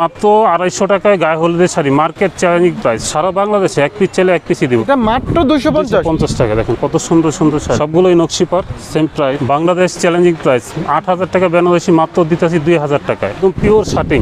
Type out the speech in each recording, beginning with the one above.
মাত্র আড়াইশো টাকায় গায়ে হলুদের শাড়ি মার্কেট চ্যালেঞ্জিং প্রাইস সারা বাংলাদেশে এক পিস চাইলে এক পিসই দিব। মাত্র দুশো পঞ্চাশ। টাকা দেখুন কত সুন্দর সুন্দর শাড়ি। সবগুলোই নকশিপার same price Bangladesh challenging price আট হাজার টাকা বেনারসি মাত্র দিতেছি দুই হাজার টাকায়। একদম পিওর শার্টিং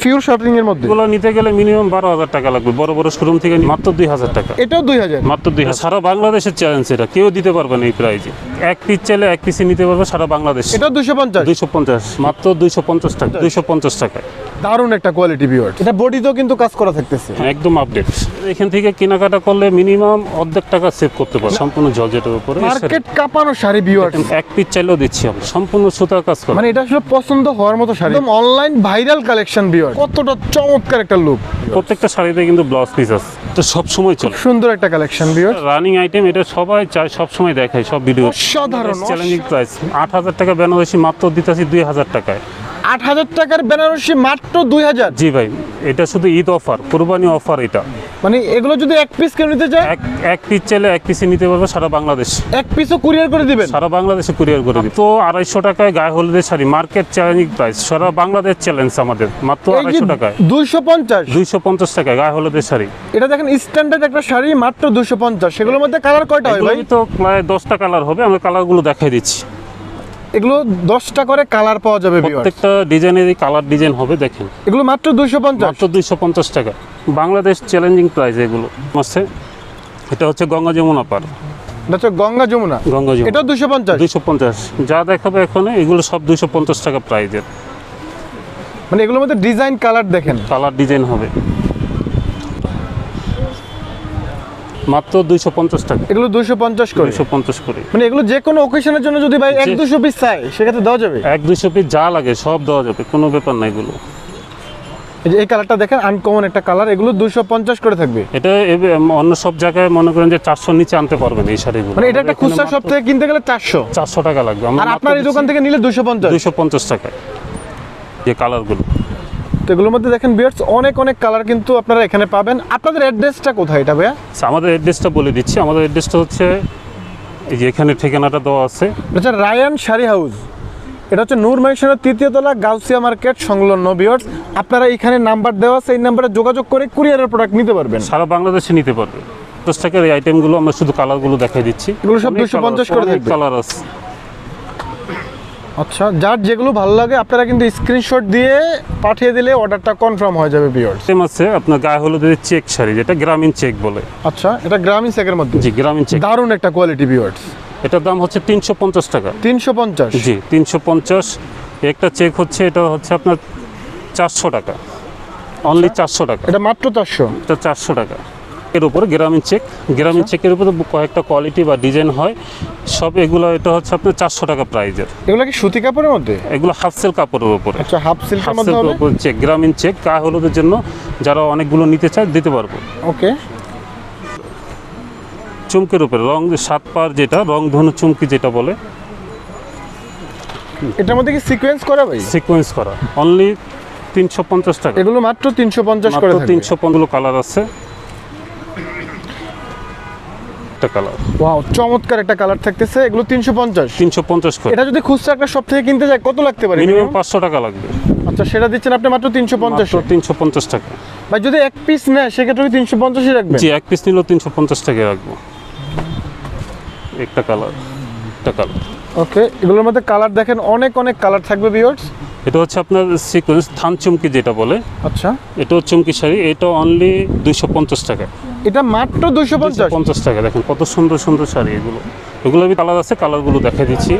ফিউর শপিং এর মধ্যে? এগুলো নিতে গেলে মিনিমাম বারো হাজার টাকা লাগবে। বড় বড় শোরুম থেকে মাত্র দুই হাজার টাকা। এটাও দুই হাজার? মাত্র দুই হাজার। সারা বাংলাদেশের চ্যালেঞ্জ এটা। কেউ দিতে পারবে না এই প্রাইজে এক পিস চাইলে এক পিসে নিতে পারবে সারা বাংলাদেশ। এটাও দুইশো পঞ্চাশ? দুইশো পঞ্চাশ। মাত্র দুইশো পঞ্চাশ টাকা। দুইশো পঞ্চাশ টাকায়। দারুণ একটা কোয়ালিটি ভিউয়ার এটা বডিতেও কিন্তু কাজ করা থাকতেছে। হ্যাঁ, একদম আপডেট এখান থেকে কেনাকাটা করলে মিনিমাম অর্ধেক টাকা সেভ করতে পারবে। সম্পূর্ণ জর্জেটের উপরে। মার্কেট কাঁপানো শাড়ি ভিউয়ার এক পিস চাইলেও দিচ্ছি সম্পূর্ণ সুতার কাজ করা। মানে এটা আসলে পছন্দ হওয়ার মতো শাড়ি। একদম অনলাইন ভাইরাল কালেকশন ভিউয়ার কতটা চমৎকার একটা লুক প্রত্যেকটা শাড়িতে কিন্তু ব্লাউজ পিস আছে। তো সব সময় চলে সুন্দর একটা কালেকশন ভিউয়ার রানিং আইটেম এটা সবাই চায় সব সময় দেখায় সব ভিডিও সাধারণ চ্যালেঞ্জিং প্রাইস আট হাজার টাকা বেনারসি মাত্র দিতেছি দুই হাজার টাকায়। আট হাজার টাকার বেনারসি মাত্র দুই হাজার। জি ভাই এটা শুধু ঈদ অফার কোরবানি অফার এটা। মানে এগুলো যদি এক পিস কেউ নিতে চায়? এক এক পিস চাইলে এক পিসে নিতে পারবে সারা বাংলাদেশ। এক পিসও কুরিয়ার করে দিবেন? সারা বাংলাদেশে কুরিয়ার করে দিই তো আড়াইশো টাকায় গায়ে হলুদের শাড়ি মার্কেট চ্যালেঞ্জিং প্রাইস সারা বাংলাদেশ চ্যালেঞ্জ আমাদের। মাত্র আড়াইশো টাকায়। দুইশো পঞ্চাশ। দুইশো পঞ্চাশ টাকায় গায়ে হলুদের শাড়ি। এটা দেখেন স্ট্যান্ডার্ড একটা শাড়ি মাত্র দুশো পঞ্চাশ। সেগুলোর মধ্যে কালার কয়টা হয় ভাই? তো প্রায় দশটা কালার হবে আমরা কালারগুলো দেখাই দিচ্ছি। এগুলো দশটা করে কালার পাওয়া যাবে প্রত্যেকটা ডিজাইনেরই কালার ডিজাইন হবে দেখেন। এগুলো মাত্র দুইশো পঞ্চাশ। মাত্র দুইশো পঞ্চাশ টাকা। বাংলাদেশ চ্যালেঞ্জিং প্রাইস এগুলো আছে। এটা হচ্ছে গঙ্গা যমুনা পার। এটা গঙ্গা যমুনা। গঙ্গা যমুনা। এটাও দুশো পঞ্চাশ। দুইশো পঞ্চাশ। যা দেখাবে এখানে এগুলো সব দুইশো পঞ্চাশ টাকা প্রাইজের মানে এগুলোর মধ্যে ডিজাইন কালার দেখেন। কালার ডিজাইন হবে। মাত্র দুইশো পঞ্চাশ টাকা। এগুলো দুইশো পঞ্চাশ করে? দুইশো পঞ্চাশ করে। মানে এগুলো যে কোনো অকেশনের জন্য যদি ভাই এক যে- দুশো পিস চাই সেক্ষেত্রে দেওয়া যাবে? এক দুইশো পিস যা লাগে সব দেওয়া যাবে কোনো ব্যাপার না এগুলো। এই যে এই কালারটা দেখেন আনকমন একটা কালার এগুলো দুইশো পঞ্চাশ করে থাকবে। এটা অন্য সব জায়গায় মনে করেন যে চারশো নিচে আনতে পারবেন এই শাড়িগুলো। মানে এটা একটা খুচরা শপ থেকে কিনতে গেলে চারশো। চারশো টাকা লাগবে। আর আপনার এই দোকান থেকে নিলে দুশো পঞ্চাশ। দুইশো পঞ্চাশ টাকায়। যে কালারগুলো তো এগুলোর মধ্যে দেখেন বিয়ার্স অনেক অনেক কালার কিন্তু আপনারা এখানে পাবেন। আপনাদের অ্যাড্রেসটা কোথায় এটা ভাইয়া? আচ্ছা, আমাদের অ্যাড্রেসটা বলে দিচ্ছি। আমাদের অ্যাড্রেসটা হচ্ছে এই যে এখানে ঠিকানাটা দেওয়া আছে। এটা রায়ান শাড়ি হাউস। এটা হচ্ছে নূর মাইশনের তৃতীয় তলা গাউসিয়া মার্কেট সংলগ্ন বিয়ার্স। আপনারা এখানে নাম্বার দেওয়া আছে এই নাম্বারে যোগাযোগ করে কুরিয়ারের প্রোডাক্ট নিতে পারবেন। সারা বাংলাদেশে নিতে পারবে। দশ টাকার এই আইটেমগুলো আমরা শুধু কালারগুলো দেখাই দিচ্ছি। এগুলো সব 250 করে কালার আছে। আচ্ছা যার যেগুলো ভালো লাগে আপনারা কিন্তু স্ক্রিনশট দিয়ে পাঠিয়ে দিলে অর্ডারটা কনফার্ম হয়ে যাবে বিয়ার্স সেম আছে আপনার গায়ে হলুদের চেক শাড়ি যেটা গ্রামীণ চেক বলে। আচ্ছা এটা গ্রামীণ চেকের মধ্যে? জি গ্রামীণ চেক দারুণ একটা কোয়ালিটি বিয়ার্স এটার দাম হচ্ছে তিনশো পঞ্চাশ টাকা। তিনশো পঞ্চাশ? জি তিনশো পঞ্চাশ। একটা চেক হচ্ছে এটা হচ্ছে আপনার চারশো টাকা। অনলি চারশো টাকা। এটা মাত্র চারশো? এটা চারশো টাকা। এর উপরে গ্রামীণ চেক গ্রামীণ চেকের উপরে কয়েকটা কোয়ালিটি বা ডিজাইন হয়। সব এগুলো এটা হচ্ছে আপনার চারশো টাকা প্রাইজের এগুলো কি সুতি কাপড়ের মধ্যে? এগুলো হাফ সেল কাপড়ের উপরে। আচ্ছা হাফ সিল্কের হাফ উপর চেক গ্রামীণ চেক গায়ে হলুদের জন্য যারা অনেকগুলো নিতে চায় দিতে পারব। ওকে। চুমকের উপরে রং সাত পার যেটা রং ধনু চুমকি যেটা বলে। এটার মধ্যে কি সিকোয়েন্স করা ভাই? সিকোয়েন্স করা। অনলি তিনশো পঞ্চাশ টাকা। এগুলো মাত্র তিনশো পঞ্চাশ করে তিনশো পনেরো কালার আছে। একটা কালার ওয়াও চমৎকার একটা কালার থাকতেছে। এগুলো তিনশো পঞ্চাশ। তিনশো পঞ্চাশ করে। এটা যদি খুচরা একটা সব থেকে কিনতে যায় কত লাগতে পারে? মিনিমাম পাঁচশো টাকা লাগবে। আচ্ছা সেটা দিচ্ছেন আপনি মাত্র তিনশো পঞ্চাশ। মাত্র তিনশো পঞ্চাশ টাকা। ভাই যদি এক পিস নেয় সেক্ষেত্রে কি তিনশো পঞ্চাশই রাখবেন? জি এক পিস নিলেও তিনশো পঞ্চাশ টাকা রাখব। একটা কালার একটা কালার ওকে এগুলোর মধ্যে কালার দেখেন অনেক অনেক কালার থাকবে বিয়ার্স এটা হচ্ছে আপনার সিকোয়েন্স থান চুমকি যেটা বলে। আচ্ছা। এটাও চুমকি শাড়ি এটা অনলি দুইশো পঞ্চাশ টাকা। এটা মাত্র দুশো পঞ্চাশ। পঞ্চাশ টাকা দেখেন কত সুন্দর সুন্দর শাড়ি এগুলো। এগুলো আমি কালার আছে কালারগুলো দেখাই দিচ্ছি।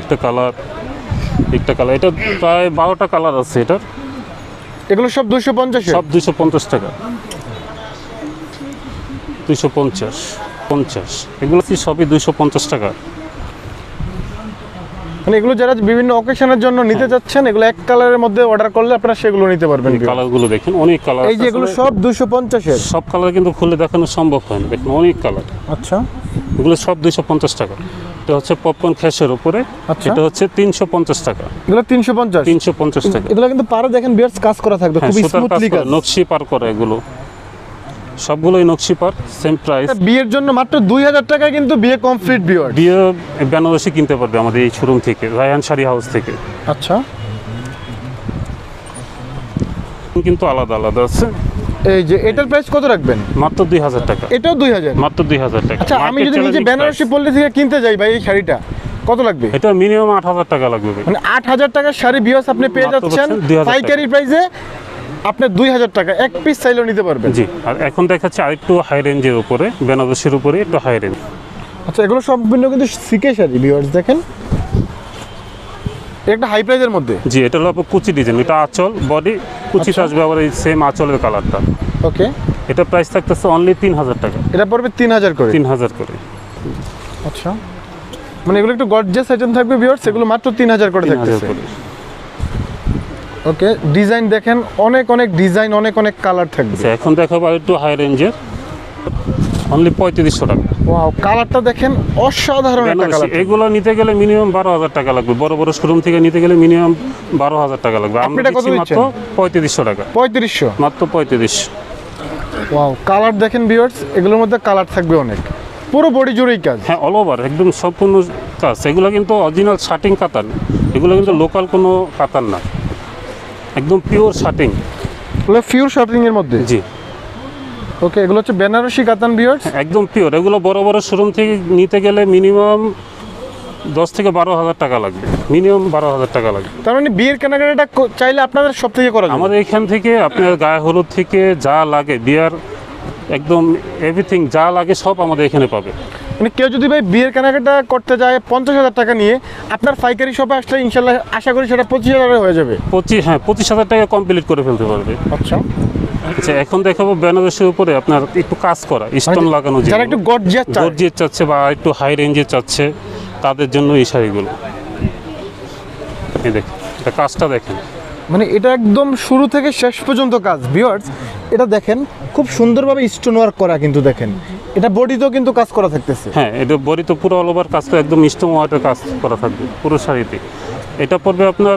একটা কালার একটা কালার। এটা প্রায় বারোটা কালার আছে এটার। এগুলো সব দুশো পঞ্চাশ সব দুশো পঞ্চাশ টাকা। দুশো পঞ্চাশ পঞ্চাশ। এগুলো কি সবই দুশো পঞ্চাশ টাকা? মানে এগুলো যারা বিভিন্ন অকেশনের জন্য নিতে যাচ্ছেন এগুলো এক কালারের মধ্যে অর্ডার করলে আপনারা সেগুলো নিতে পারবেন। কালারগুলো দেখেন অনেক কালার এই যে এগুলো সব দুইশো পঞ্চাশের। সব কালার কিন্তু খুলে দেখানো সম্ভব হয় না। দেখুন অনেক কালার আচ্ছা। এগুলো সব দুইশো পঞ্চাশ টাকা। এটা হচ্ছে পপকর্ন খ্যাসের উপরে। আচ্ছা। এটা হচ্ছে তিনশো পঞ্চাশ টাকা। এগুলো তিনশো পঞ্চাশ। তিনশো পঞ্চাশ টাকা। এগুলো কিন্তু পারে দেখেন বিয়ার্স কাজ করা থাকবে হ্যাঁ খুবই স্মুথলি কাজ। নকশি পার করে এগুলো। সবগুলোই নকশি পার সেম প্রাইস বিয়ের জন্য মাত্র দুই হাজার টাকায় কিন্তু বিয়ে কমপ্লিট বিয়ার বিয়ে বেনারসি কিনতে পারবে আমাদের এই শোরুম থেকে রায়ান শাড়ি হাউস থেকে। আচ্ছা। কিন্তু আলাদা আলাদা আছে। এই যে এটার প্রাইস কত রাখবেন? মাত্র দুই হাজার টাকা। এটাও দুই হাজার? মাত্র দুই হাজার টাকা। আচ্ছা আমি যদি নিজে বেনারসি। পল্লী থেকে কিনতে যাই ভাই এই শাড়িটা কত লাগবে? এটা মিনিমাম আট হাজার টাকা লাগবে মানে আট হাজার টাকার শাড়ি বিয়স আপনি পেয়ে যাচ্ছেন পাচ্ছেন 2000 টাকা। পাইকারি প্রাইসে আপনার দুই হাজার টাকা এক পিস চাইলেও নিতে পারবেন। জি আর এখন দেখাচ্ছে আরেকটু হাই রেঞ্জের উপরে বেনারসির উপরে একটু হাই রেঞ্জ আচ্ছা এগুলো সম্পূর্ণ কিন্তু সিকে শাড়ি ভিউয়ার্স দেখেন। একটা হাই প্রাইজের মধ্যে? জি এটা হলো কুচি ডিজাইন এটা আঁচল বডি কুচি আচ্ছা। আসবে আবার এই সেম আঁচলের কালারটা ওকে। এটা প্রাইস থাকতেছে অনলি তিন হাজার টাকা। এটা পড়বে তিন হাজার করে। তিন হাজার করে। আচ্ছা। মানে এগুলো একটু গর্জিয়াস আইটেম থাকবে ভিউয়ার্স এগুলো মাত্র তিন হাজার করে থাকতেছে। ওকে ডিজাইন দেখেন অনেক অনেক ডিজাইন অনেক অনেক কালার থাকবে। আচ্ছা এখন দেখাবো একটু হাই রেঞ্জের অনলি পঁয়ত্রিশশো টাকা। ওয়াও কালারটা দেখেন অসাধারণ একটা কালার। এগুলো নিতে গেলে মিনিমাম বারো হাজার টাকা লাগবে। বড় বড় শোরুম থেকে নিতে গেলে মিনিমাম বারো হাজার টাকা লাগবে। আমরা দিচ্ছি মাত্র? পঁয়ত্রিশশো টাকা। পঁয়ত্রিশশো? মাত্র পঁয়ত্রিশ। ওয়াও কালার দেখেন ভিউয়ার্স এগুলোর মধ্যে কালার থাকবে অনেক। পুরো বডি জুড়েই কাজ। হ্যাঁ অল ওভার একদম সম্পূর্ণ কাজ। এগুলো কিন্তু অরিজিনাল শার্টিং কাতান এগুলো কিন্তু লোকাল কোনো কাতান না। একদম পিওর শার্টিং এগুলো পিওর শার্টিং এর মধ্যে? জি। ওকে এগুলো হচ্ছে বেনারসি কাতান বিয়ার্স একদম পিওর এগুলো বড় বড় শোরুম থেকে নিতে গেলে মিনিমাম দশ থেকে বারো হাজার টাকা লাগবে। মিনিমাম বারো হাজার টাকা লাগবে। তার মানে বিয়ের কেনাকাটাটা চাইলে আপনাদের সব থেকে করা আমাদের এখান থেকে আপনার গায়ে হলুদ থেকে যা লাগে বিয়ার একদম এভরিথিং যা লাগে সব আমাদের এখানে পাবে। মানে কেউ যদি ভাই বিয়ের কেনাকাটা করতে যায় পঞ্চাশ হাজার টাকা নিয়ে আপনার পাইকারি শপে আসলে ইনশাল্লাহ আশা করি সেটা পঁচিশ হাজারে হয়ে যাবে। পঁচিশ হ্যাঁ পঁচিশ হাজার টাকা কমপ্লিট করে ফেলতে পারবে। আচ্ছা। আচ্ছা এখন দেখাবো বেনারসের উপরে আপনার একটু কাজ করা স্টোন লাগানো মানে যারা একটু গর্জিয়াস চাচ্ছে বা একটু হাই রেঞ্জে চাচ্ছে তাদের জন্য এই শাড়িগুলো। এই দেখেন কাজটা দেখেন। মানে এটা একদম শুরু থেকে শেষ পর্যন্ত কাজ। ভিউয়ার্স এটা দেখেন খুব সুন্দরভাবে স্টোন ওয়ার্ক করা কিন্তু দেখেন। এটা বডিতেও কিন্তু কাজ করা থাকতেছে। হ্যাঁ এটা বডি তো পুরো অল ওভার কাজ করে একদম স্টোন ওয়ার্কের কাজ করা থাকবে পুরো শাড়িতে। এটা পড়বে আপনার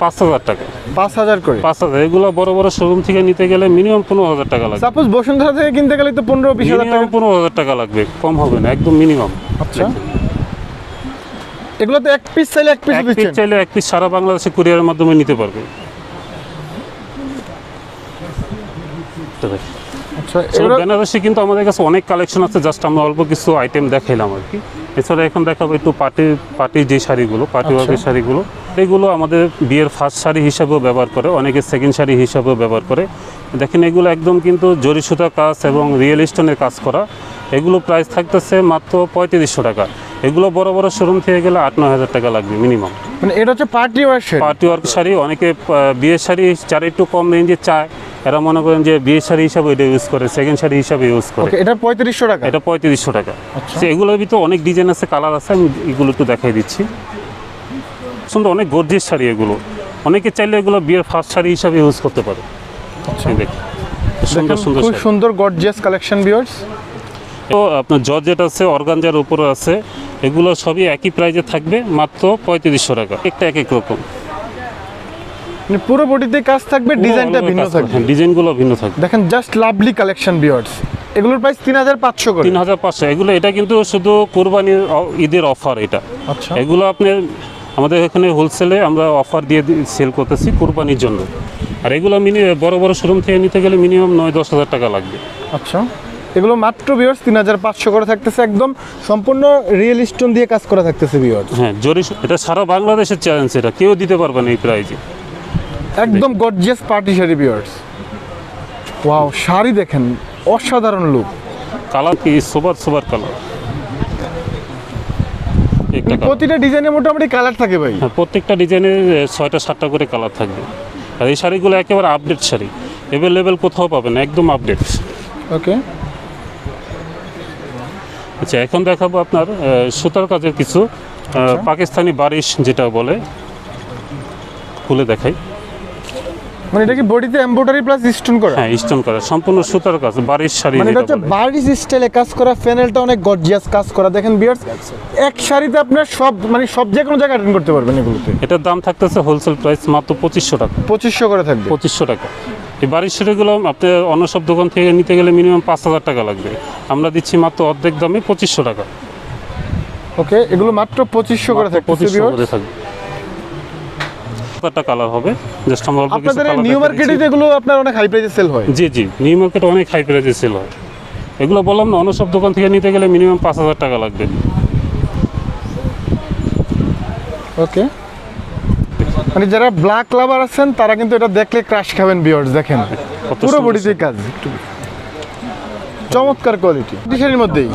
পাঁচ হাজার টাকা। পাঁচ হাজার করে? পাঁচ হাজার এগুলো বড় বড় শোরুম থেকে নিতে গেলে মিনিমাম পনেরো হাজার টাকা লাগবে। সাপোজ বসুন্ধরা থেকে কিনতে গেলে তো পনেরো বিশ হাজার টাকা। পনেরো হাজার টাকা লাগবে কম হবে না একদম মিনিমাম আচ্ছা। এগুলো তো এক পিস চাইলে এক পিস এক পিস চাইলে এক পিস সারা বাংলাদেশে কুরিয়ারের মাধ্যমে নিতে পারবে। আচ্ছা বেনারসি কিন্তু আমাদের কাছে অনেক কালেকশন আছে জাস্ট আমরা অল্প কিছু আইটেম দেখাইলাম আর কি। এছাড়া এখন দেখাবো একটু পার্টি পার্টি যে শাড়িগুলো পার্টি ওয়ার্কের শাড়িগুলো। এগুলো আমাদের বিয়ের ফার্স্ট শাড়ি হিসাবেও ব্যবহার করে অনেকে সেকেন্ড শাড়ি হিসাবেও ব্যবহার করে। দেখেন এগুলো একদম কিন্তু জরি সুতা কাজ এবং রিয়েল স্টোনের কাজ করা। এগুলো প্রাইস থাকতেছে মাত্র পঁয়ত্রিশশো টাকা। এগুলো বড় বড় শোরুম থেকে গেলে আট নয় হাজার টাকা লাগবে মিনিমাম মানে এটা হচ্ছে party work shade? Party work sari অনেকে বিয়ের শাড়ি যারা একটু কম রেঞ্জে চায় এরা মনে করেন যে বিয়ের শাড়ি হিসাবে এটা ইউজ করে সেকেন্ড শাড়ি হিসাবে ইউজ করে। এটা পঁয়ত্রিশশো টাকা? এটা পঁয়ত্রিশশো টাকা। আচ্ছা। এগুলোর ভিতরে অনেক ডিজাইন আছে কালার আছে আমি এগুলো একটু দেখাই দিচ্ছি। সুন্দর অনেক গর্জিয়াস শাড়ি এগুলো। অনেকে চাইলে এগুলো বিয়ের ফার্স্ট শাড়ি হিসাবে ইউজ করতে পারে। সুন্দর সুন্দর খুব সুন্দর গর্জিয়াস কালেকশন ভিউয়ার্স তো আপনার জর্জেট আছে অর্গানজার উপরে আছে এগুলো সবই একই প্রাইজে থাকবে মাত্র পঁয়ত্রিশশো টাকা। একটা এক এক রকম। মানে পুরো বডিতে কাজ থাকবে ডিজাইনটা ভিন্ন থাকবে। হ্যাঁ ডিজাইনগুলো ভিন্ন থাকবে। দেখেন জাস্ট লাভলি কালেকশন ভিউয়ার্স এগুলোর প্রাইস তিন হাজার পাঁচশো তিন হাজার পাঁচশো। এগুলো এটা কিন্তু শুধু কোরবানির ঈদের অফার এটা। আচ্ছা। এগুলো আপনি আমাদের এখানে হোলসেলে আমরা অফার দিয়ে সেল করতেছি কোরবানির জন্য। আর এগুলো মিনি বড় বড় শোরুম থেকে নিতে গেলে মিনিমাম নয় দশ হাজার টাকা লাগবে। আচ্ছা। এগুলো মাত্র ভিউয়ার্স তিন হাজার পাঁচশো করে থাকতেছে একদম সম্পূর্ণ রিয়েল স্টোন দিয়ে কাজ করা থাকতেছে ভিউয়ার্স হ্যাঁ জরি এটা সারা বাংলাদেশের চ্যালেঞ্জ এটা কেউ দিতে পারবে না এই প্রাইজে একদম gorgeous party sari viewers wow sari দেখেন অসাধারণ লুক কালার কি? Super super colour. প্রতিটা ডিজাইনে মোটামুটি কালার থাকে ভাই। হ্যাঁ প্রত্যেকটা ডিজাইনের ছয়টা সাতটা করে কালার থাকবে আর এই শাড়িগুলো একেবারে আপডেট শাড়ি। অ্যাভেলেবেল কোথাও পাবেন একদম আপডেট ওকে। আচ্ছা এখন দেখাবো আপনার সুতার কাজের কিছু। পাকিস্তানি বারিশ যেটা বলে খুলে দেখাই। মানে এটা কি বডিতে এমব্রয়ডারি প্লাস স্টোন করা? হ্যাঁ স্টোন করা। সম্পূর্ণ সুতার কাজ বারিশ শাড়ি মানে এটা হচ্ছে। বারিশ স্টাইলে কাজ করা ফ্যানেলটা অনেক গর্জিয়াস কাজ করা। দেখেন বিয়ার্স এক শাড়িতে আপনার সব মানে সব যে কোনো জায়গায় অ্যাটেন্ড করতে পারবেন এগুলোতে। এটার দাম থাকতেছে হোলসেল প্রাইস মাত্র পঁচিশশো টাকা। পঁচিশশো করে থাকবে। পঁচিশশো টাকা। এই বারিশ শাড়িগুলো আপনি অন্য সব দোকান থেকে নিতে গেলে মিনিমাম পাঁচ হাজার টাকা লাগবে। আমরা দিচ্ছি মাত্র অর্ধেক দামে পঁচিশশো টাকা। ওকে এগুলো মাত্র পঁচিশশো করে থাকবে পঁচিশশো করে থাকবে। কালার হবে। জাস্ট আমরা অল্প কিছু আপনাদের নিউ মার্কেটে। এগুলো আপনার অনেক হাই প্রাইসে সেল হয়। জি জি নিউ মার্কেট অনেক হাই প্রাইসে সেল হয়। এগুলো বললাম না অন্য সব দোকান থেকে নিতে গেলে মিনিমাম পাঁচ হাজার টাকা লাগবে। ওকে মানে যারা ব্ল্যাক লাভার আছেন তারা কিন্তু এটা দেখলে ক্রাশ খাবেন বিয়ার্স দেখেন। পুরো সুন্দর বডিতে কাজ। চমৎকার কোয়ালিটি ডিশারির মধ্যেই।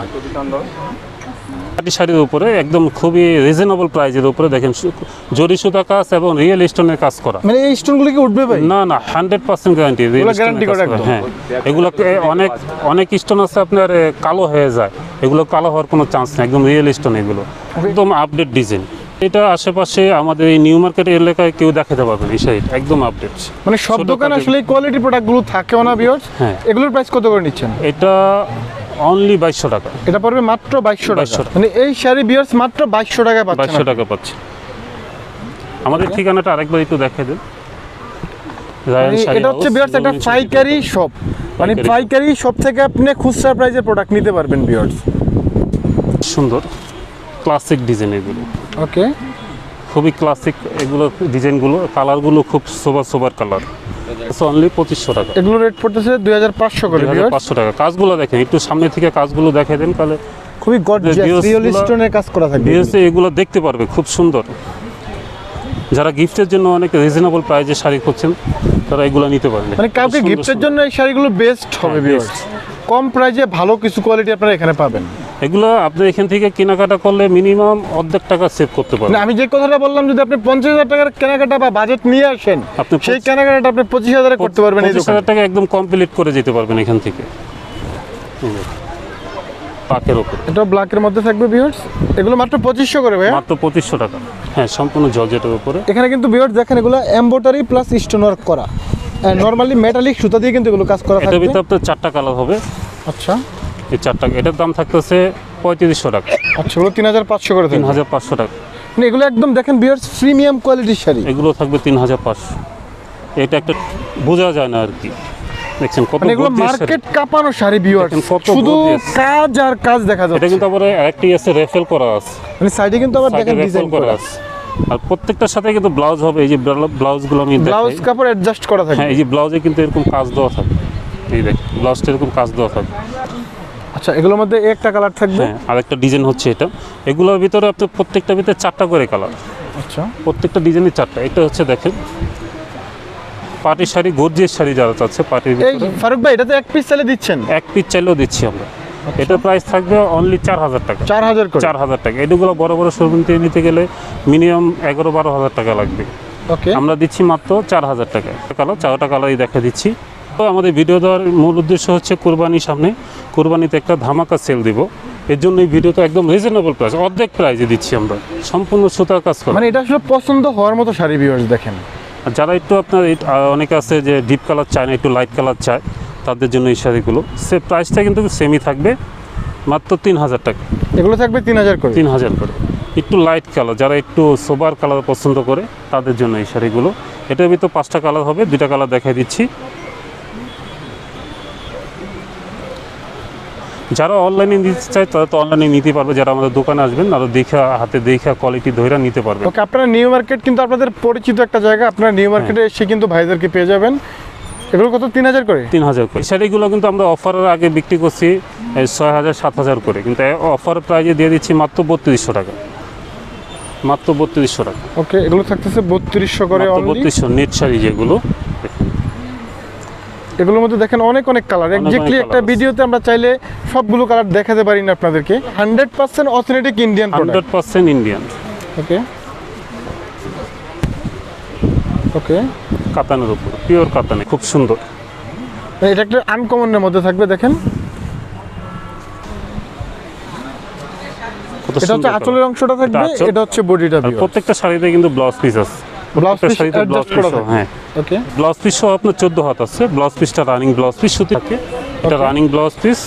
পাটি শাড়ির উপরে একদম খুবই রিজনেবল প্রাইজের উপরে দেখেন জরি সুতা কাজ এবং রিয়েল স্টোনের কাজ করা। মানে এই স্টোনগুলো কি উঠবে ভাই? না না হান্ড্রেড পার্সেন্ট গ্যারান্টি guarantee হ্যাঁ এগুলো অনেক অনেক স্টোন আছে আপনার কালো হয়ে যায়। এগুলো কালো হওয়ার কোনো চান্স নেই একদম রিয়েল স্টোন এগুলো। একদম আপডেট ডিজাইন এটা আশেপাশে আমাদের এই নিউ মার্কেট এলাকায় কেউ দেখাতে পারবে না এই শাড়ি একদম আপডেট মানে সব দোকানে আসলে কোয়ালিটি প্রোডাক্টগুলো থাকেও না বিয়ার্স হ্যাঁ। এগুলোর প্রাইস কত করে নিচ্ছেন? এটা অনলি বাইশশো টাকা। এটা পড়বে মাত্র বাইশশো 2200 টাকা টাকা। মানে এই শাড়ি বিয়ার্স মাত্র বাইশশো পাচ্ছেন বাইশশো টাকা পাচ্ছি। আমাদের ঠিকানাটা আরেকবার একটু দেখাই দেন। মানে এটা হচ্ছে বিয়ার্স একটা পাইকারি শপ মানে। পাইকারি। শপ থেকে আপনি খুচরা প্রাইজের প্রোডাক্ট নিতে পারবেন বিয়ার্স। সুন্দর। ক্লাসিক ডিজাইন এগুলো। ওকে খুবই ক্লাসিক এগুলো ডিজাইনগুলো কালারগুলো খুব সোবার সোবার কালার অনলি পঁচিশশো টাকা। এগুলো রেট পড়তেছে দুই হাজার পাঁচশো করে দুই হাজার বিয়ার্স পাঁচশো টাকা। কাজগুলো দেখেন একটু সামনে থেকে কাজগুলো দেখাই দেন তাহলে খুবই গর্জিয়াস viewers রিয়েল গুলো- স্টোনের কাজ করা বিএসএ এগুলো। দেখতে পারবে খুব সুন্দর। যারা গিফটের জন্য অনেক রিজনেবল প্রাইজে শাড়ি খুঁজছেন তারা এগুলো নিতে পারবে। মানে কাউকে গিফটের জন্য এই শাড়িগুলো বেস্ট হবে হ্যাঁ, কম প্রাইজে ভালো কিছু কোয়ালিটি আপনারা এখানে পাবেন। এগুলো আপনি এখান থেকে কেনাকাটা করলে মিনিমাম অর্ধেক টাকা সেভ করতে পারবেন। আমি যে কথাটা বললাম যদি আপনি পঞ্চাশ হাজার টাকার কেনাকাটা বা বাজেট নিয়ে আসেন আপনি সেই কেনাকাটাটা আপনি পঁচিশ হাজারে করতে পারবেন পঁচিশ হাজার টাকা একদম কমপ্লিট করে যেতে পারবেন এখান থেকে। পাকের ওপর। এটা ব্ল্যাকের মধ্যে থাকবে এগুলো মাত্র পঁচিশশো করে মাত্র পঁচিশশো টাকা। হ্যাঁ সম্পূর্ণ জর্জেটের উপরে। এখানে কিন্তু দেখেন এগুলো প্লাস স্টোন ওয়ার্ক করা। নর্মালি মেটালিক সুতা দিয়ে কিন্তু এগুলো কাজ করা ভিতরে আপনার চারটা কালার হবে। আচ্ছা। এই চারটা এটার দাম থাকতেছে পঁয়ত্রিশশো টাকা। আচ্ছা তিন হাজার পাঁচশো করে তিন হাজার পাঁচশো টাকা। মানে এগুলো একদম দেখেন বিয়ার্স প্রিমিয়াম কোয়ালিটির শাড়ি। এগুলো থাকবে তিন হাজার পাঁচশো। এটা একটা বোঝা যায় না আর কি। দেখছেন কত মানে এগুলো মার্কেট কাঁপানো শাড়ি বিয়ার্স শুধু কাজ আর কাজ দেখা এটা কিন্তু আবার আছে রেফেল করা আছে। মানে সাইডে কিন্তু আবার দেখেন ডিজাইন করা আছে। আর প্রত্যেকটার সাথে কিন্তু ব্লাউজ হবে এই যে ব্লাউজগুলো আমি ব্লাউজ কাপড় অ্যাডজাস্ট করা থাকে হ্যাঁ এই যে ব্লাউজে কিন্তু এরকম কাজ দেওয়া থাকে এই দেখ ব্লাউজটা এরকম কাজ দেওয়া থাকে আচ্ছা এগুলোর মধ্যে একটা কালার থাকবে? হ্যাঁ আরেকটা ডিজাইন হচ্ছে এটা। এগুলোর ভিতরে আপনার প্রত্যেকটা ভিতরে চারটা করে কালার আচ্ছা। প্রত্যেকটা ডিজাইনের চারটা। এটা হচ্ছে দেখেন পাটির শাড়ি গর্জিয়াস শাড়ি যারা চাচ্ছে পাটির এই ফারুক ভাই এটা তো এক পিস চালে দিচ্ছেন? এক পিস চাইলেও দিচ্ছি আমরা। এটার প্রাইস থাকবে অনলি চার হাজার টাকা। চার হাজার করে? চার হাজার টাকা। এগুলো বড় বড় শোরুম থেকে নিতে গেলে মিনিমাম এগারো বারো হাজার টাকা লাগবে। ওকে আমরা দিচ্ছি মাত্র চার হাজার টাকা। কালার চারটা কালারই দেখা দিচ্ছি। আমাদের ভিডিও দেওয়ার মূল উদ্দেশ্য হচ্ছে কোরবানির সামনে কোরবানিতে একটা ধামাকা সেল দিব। এর জন্য এই ভিডিওটা একদম রিজনেবল প্রাইস অর্ধেক প্রাইজে দিচ্ছি আমরা। সম্পূর্ণ সুতার কাজ করা। মানে এটা আসলে পছন্দ হওয়ার মতো শাড়ি ভিউয়ার্স দেখেন। আর যারা একটু আপনার অনেকে আছে যে ডিপ কালার চায় না একটু লাইট কালার চায় তাদের জন্য এই শাড়িগুলো। সে প্রাইসটা কিন্তু সেমই থাকবে মাত্র তিন হাজার টাকা। এগুলো থাকবে তিন হাজার করে। তিন হাজার করে। একটু লাইট কালার যারা একটু সোবার কালার পছন্দ করে তাদের জন্য এই শাড়িগুলো। এটার ভিতর পাঁচটা কালার হবে দুইটা কালার দেখাই দিচ্ছি। যারা অনলাইনে নিতে চায় তারা তো অনলাইনে নিতে পারবে। যারা আমাদের দোকানে আসবেন তারা দেখা হাতে দেখা কোয়ালিটি ধরে নিতে পারবে ওকে আপনারা নিউ মার্কেট কিন্তু আপনাদের পরিচিত একটা জায়গা। আপনারা নিউ মার্কেটে এসে কিন্তু ভাইদেরকে পেয়ে যাবেন। এগুলো কত? তিন হাজার করে? তিন হাজার করে। শাড়িগুলো কিন্তু আমরা অফারের আগে বিক্রি করছি ছয় হাজার সাত হাজার করে। কিন্তু অফার প্রাইজে দিয়ে দিচ্ছি মাত্র বত্রিশশো টাকা। মাত্র বত্রিশশো টাকা। ওকে এগুলো থাকতেছে বত্রিশশো করে বত্রিশশো নেট শাড়ি যেগুলো। এগুলোর মধ্যে দেখেন অনেক অনেক কালার colour একটা ভিডিওতে আমরা চাইলে সবগুলো কালার দেখাতে পারি না আপনাদেরকে। Hundred percent authentic Indian hundred percent Indian okay okay কাতানের উপর পিওর কাতানে খুব সুন্দর। এটা একটা আনকমনের মধ্যে থাকবে দেখেন। এটা হচ্ছে আঁচলের অংশটা থাকবে এটা হচ্ছে বডিটা প্রত্যেকটা শাড়িতে কিন্তু ব্লাউজ পিস আছে। ব্লাউজ প্রত্যেকটা পিস অ্যাডজাস্ট করা হ্যাঁ ওকে ব্লাউজ পিস সহ আপনার চোদ্দ হাত আছে। ব্লাউজ পিসটা রানিং ব্লাউজ পিস সুতি থাকে। এটা রানিং ব্লাউজ পিস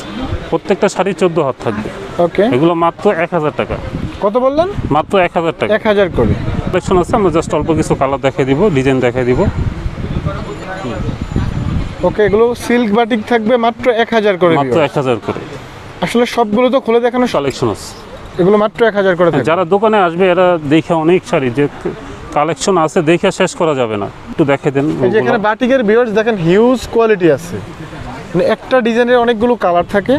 প্রত্যেকটা শাড়ি হাত থাকবে। ওকে এগুলো মাত্র এক হাজার টাকা। কত বললেন? মাত্র এক হাজার টাকা। এক হাজার করে। কালেকশন আছে আমরা জাস্ট অল্প কিছু কালার দেখাই দিব ডিজাইন দেখাই দিব। ওকে এগুলো সিল্ক বাটিক থাকবে মাত্র এক হাজার করে মাত্র করে। আসলে সবগুলো তো খুলে দেখানো কালেকশন আছে। এগুলো মাত্র এক হাজার করে থাকবে। যারা দোকানে আসবে এরা দেখে অনেক শাড়ি যে কালেকশন আছে দেখে শেষ করা যাবে না। একটু দেখে দেন এই যে এখানে বাটিকের ভিউয়ার্স দেখেন হিউজ কোয়ালিটি আছে। মানে একটা ডিজাইনের অনেকগুলো কালার থাকে।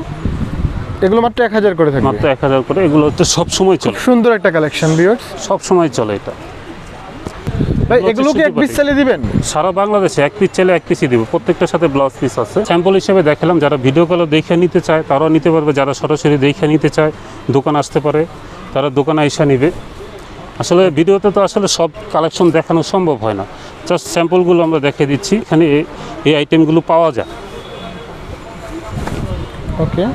এগুলো মাত্র এক হাজার করে থাকে মাত্র এক হাজার করে এগুলো হচ্ছে সব সময় চলে সুন্দর একটা কালেকশন ভিউয়ার্স সব সময় চলে এটা। ভাই এগুলো কি এক পিস চালিয়ে দিবেন? সারা বাংলাদেশে এক পিস চাইলে এক পিসই দিব। প্রত্যেকটার সাথে ব্লাউজ পিস আছে। স্যাম্পল হিসেবে দেখালাম যারা ভিডিও কলে দেখে নিতে চায় তারাও নিতে পারবে। যারা সরাসরি দেখে নিতে চায় দোকান আসতে পারে তারা দোকানে এসে নিবে। আসলে ভিডিওতে তো আসলে সব কালেকশন দেখানো সম্ভব হয় না। জাস্ট স্যাম্পলগুলো আমরা দেখে দিচ্ছি এখানে এই- আইটেমগুলো পাওয়া যায়। ওকে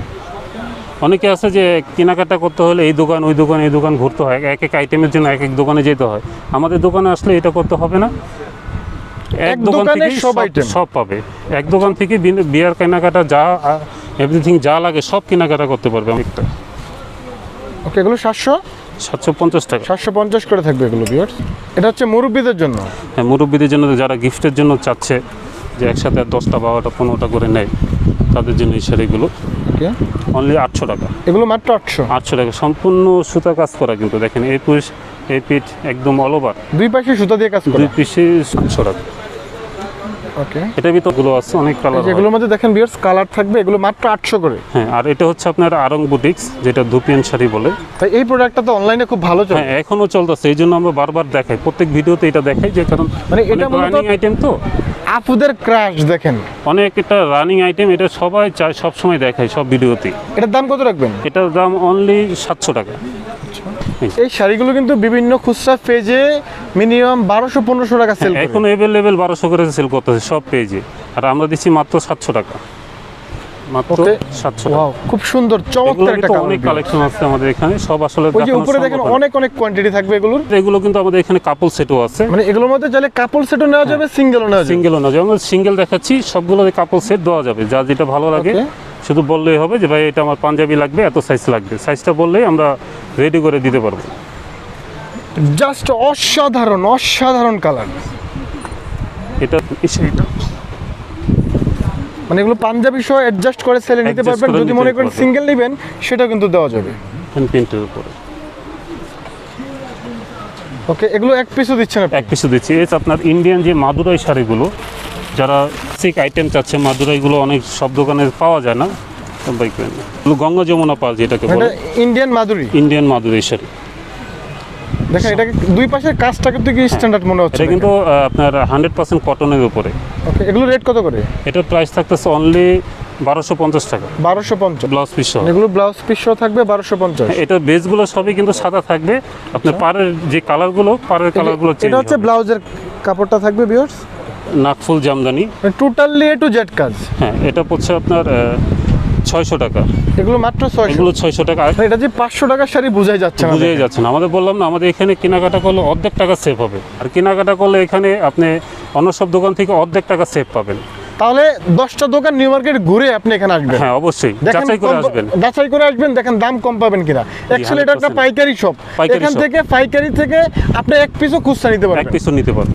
অনেকে আছে যে কেনাকাটা করতে হলে এই দোকান ওই দোকান এই দোকান ঘুরতে হয়। এক এক আইটেমের জন্য এক এক দোকানে যেতে হয়। আমাদের দোকানে আসলে এটা করতে হবে না। এক দোকান থেকে সব আইটেম সব পাবে। এক দোকান থেকে বিয়ার কেনাকাটা যা এভরিথিং যা লাগে সব কেনাকাটা করতে পারবে। একটা ওকে এগুলো সাতশো? সাতশো পঞ্চাশ টাকা। সাতশো পঞ্চাশ করে থাকবে এগুলো ভিউয়ার্স এটা হচ্ছে মুরব্বীদের জন্য। হ্যাঁ মুরব্বীদের জন্য যারা গিফটের জন্য চাচ্ছে যে একসাথে দশটা বারোটা পনেরোটা করে নেয় তাদের জন্য এই শাড়িগুলো। ওকে অনলি আটশো টাকা। এগুলো মাত্র আটশো। আটশো টাকা। সম্পূর্ণ সুতা কাজ করা কিন্তু। দেখেন এই পুষ এই পিঠ একদম অল ওভার দুই পাশে সুতা দিয়ে কাজ করে। দুই পিসে সাতশো টাকা। ওকে এটার ভিতরগুলো আছে অনেক কালার যেগুলোর মধ্যে দেখেন ভিউয়ার্স কালার থাকবে এগুলো মাত্র আটশো করে। হ্যাঁ আর এটা হচ্ছে আপনার আরং বুটিক্স যেটা ধুপিয়ান শাড়ি বলে। তাই এই প্রোডাক্টটা তো অনলাইনে খুব ভালো চলে। হ্যাঁ এখনও চলতেছে এই জন্য আমরা বারবার দেখাই। প্রত্যেক ভিডিওতে এটা দেখাই যে কারণ মানে এটা মূলত আইটেম তো। আপুদের ক্রাশ দেখেন। অনেক এটা রানিং আইটেম এটা সবাই চায় সব সময় দেখায় সব ভিডিওতেই। এটার দাম কত রাখবেন? এটার দাম অনলি সাতশো টাকা। এই শাড়িগুলো কিন্তু বিভিন্ন খুচরা পেজে মিনিমাম বারোশো পনেরোশো টাকা সেল এখন অ্যাভেলেবেল বারোশো করে সেল করতেছে সব পেজে। আর আমরা দিচ্ছি মাত্র সাতশো টাকা। মাত্র খুব সুন্দর চমৎকার এগুলোর একটা অনেক কালেকশন আছে আমাদের এখানে সব আসলে ওই যে উপরে দেখেন অনেক অনেক কোয়ান্টিটি থাকবে এগুলোর। এগুলো কিন্তু আমাদের এখানে কাপল সেটও আছে। মানে এগুলোর মধ্যে চাইলে সেটও নেওয়া যাবে সিঙ্গেলও নেওয়া যাবে। সিঙ্গেলও সিঙ্গেল দেখাচ্ছি কাপল সেট দেওয়া যাবে যা যেটা ভালো লাগে। শুধু বললেই হবে যে ভাই এটা আমার পাঞ্জাবি লাগবে এত সাইজ লাগবে। সাইজটা বললেই আমরা রেডি করে দিতে পারব। জাস্ট অসাধারণ অসাধারণ কালার এটা মানে এগুলো পাঞ্জাবি সহ অ্যাডজাস্ট করে সেলে নিতে পারবেন। যদি মনে করেন সিঙ্গেল নেবেন সেটা কিন্তু দেওয়া যাবে। প্রিন্টের উপরে। ওকে এগুলো এক পিসও দিচ্ছেন আপনি? এক পিসও দিচ্ছি। এই আপনার ইন্ডিয়ান যে মাদুরাই শাড়িগুলো যারা সিক আইটেম চাচ্ছে মাদুরাইগুলো অনেক সব দোকানে পাওয়া যায় না। এগুলো গঙ্গা যমুনা পাল যেটাকে বলে। ইন্ডিয়ান মাধুরী ইন্ডিয়ান মাদুরাই শাড়ি দেখেন এটাকে দুই পাশের কাজটা কিন্তু কি স্ট্যান্ডার্ড মনে হচ্ছে এটা কিন্তু আপনার হান্ড্রেড পার্সেন্ট কটনের উপরে। ওকে এগুলো রেট কত করে? এটার প্রাইস থাকতেছে অনলি বারোশো পঞ্চাশ টাকা। বারোশো পঞ্চাশ। ব্লাউজ পিস এগুলো ব্লাউজ পিস থাকবে বারোশো পঞ্চাশ। এটার বেসগুলো সবই কিন্তু সাদা থাকবে। আপনার পাড়ের যে কালারগুলো পাড়ের কালারগুলো এটা হচ্ছে ব্লাউজের কাপড়টা থাকবে বিয়ার্স নাকফুল Jamdani. Totally A to Z কাজ। হ্যাঁ এটা হচ্ছে আপনার ছয়শো টাকা। এগুলো মাত্র ছয়শো। এগুলো ছয়শো টাকা। আর এটা যে পাঁচশো টাকার শাড়ি বোঝাই যাচ্ছে না বুঝেই যাচ্ছে না। আমাদের বললাম না আমাদের এখানে কেনাকাটা করলে অর্ধেক টাকা সেভ হবে। আর কেনাকাটা করলে এখানে আপনি অন্য সব দোকান থেকে অর্ধেক টাকা সেভ পাবেন। তাহলে দশটা দোকান নিউ মার্কেট ঘুরে আপনি এখানে আসবেন। হ্যাঁ অবশ্যই। যাচাই করে আসবেন। যাচাই করে আসবেন দেখেন দাম কম পাবেন কিনা। অ্যাকচুয়ালি এটা একটা পাইকারি শপ এখান থেকে পাইকারি থেকে আপনি এক পিসও খুচরা নিতে এক পারবেন। পিছু নিতে পারবেন।